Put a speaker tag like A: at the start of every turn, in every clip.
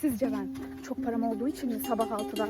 A: Sizce ben? Çok param olduğu için mi sabah 6'da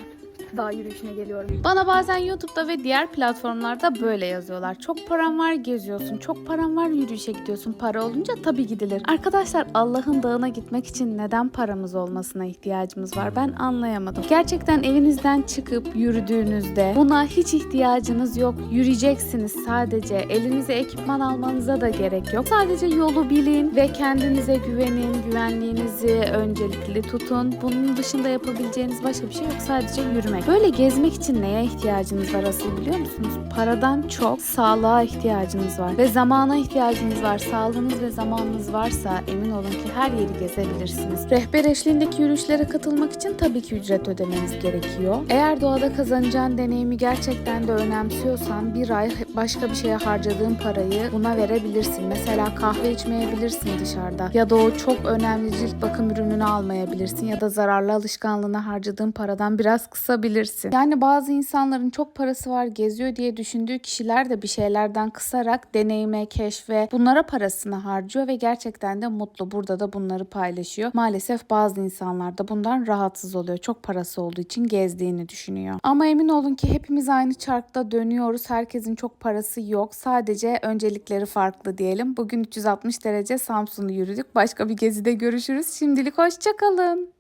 A: dağ yürüyüşüne geliyorum?
B: Bana bazen YouTube'da ve diğer platformlarda böyle yazıyorlar. Çok param var geziyorsun, çok param var yürüyüşe gidiyorsun. Para olunca tabii gidilir. Arkadaşlar Allah'ın dağına gitmek için neden paramız olmasına ihtiyacımız var? Ben anlayamadım. Gerçekten evinizden çıkıp yürüdüğünüzde buna hiç ihtiyacınız yok. Yürüyeceksiniz sadece. Elinize ekipman almanıza da gerek yok. Sadece yolu bilin ve kendinize güvenin. Güvenliğinizi öncelikli tutun. Bunun dışında yapabileceğiniz başka bir şey yok. Sadece yürümek. Böyle gezmek için neye ihtiyacınız var asıl biliyor musunuz? Paradan çok sağlığa ihtiyacınız var. Ve zamana ihtiyacınız var. Sağlığınız ve zamanınız varsa emin olun ki her yeri gezebilirsiniz. Rehber eşliğindeki yürüyüşlere katılmak için tabii ki ücret ödemeniz gerekiyor. Eğer doğada kazanacağın deneyimi gerçekten de önemsiyorsan bir ay başka bir şeye harcadığın parayı buna verebilirsin. Mesela kahve içmeyebilirsin dışarıda. Ya da o çok önemli cilt bakım ürününü almayabilirsin. Ya da zararlı alışkanlığına harcadığın paradan biraz kısabilirsin. Yani bazı insanların çok parası var geziyor diye düşündüğü kişiler de bir şeylerden kısarak deneyime, keşfe bunlara parasını harcıyor ve gerçekten de mutlu. Burada da bunları paylaşıyor. Maalesef bazı insanlar da bundan rahatsız oluyor. Çok parası olduğu için gezdiğini düşünüyor. Ama emin olun ki hepimiz aynı çarkta dönüyoruz. Herkesin çok parası yok. Sadece öncelikleri farklı diyelim. Bugün 360 derece Samsun'u yürüdük. Başka bir gezide görüşürüz. Şimdilik hoşçakalın.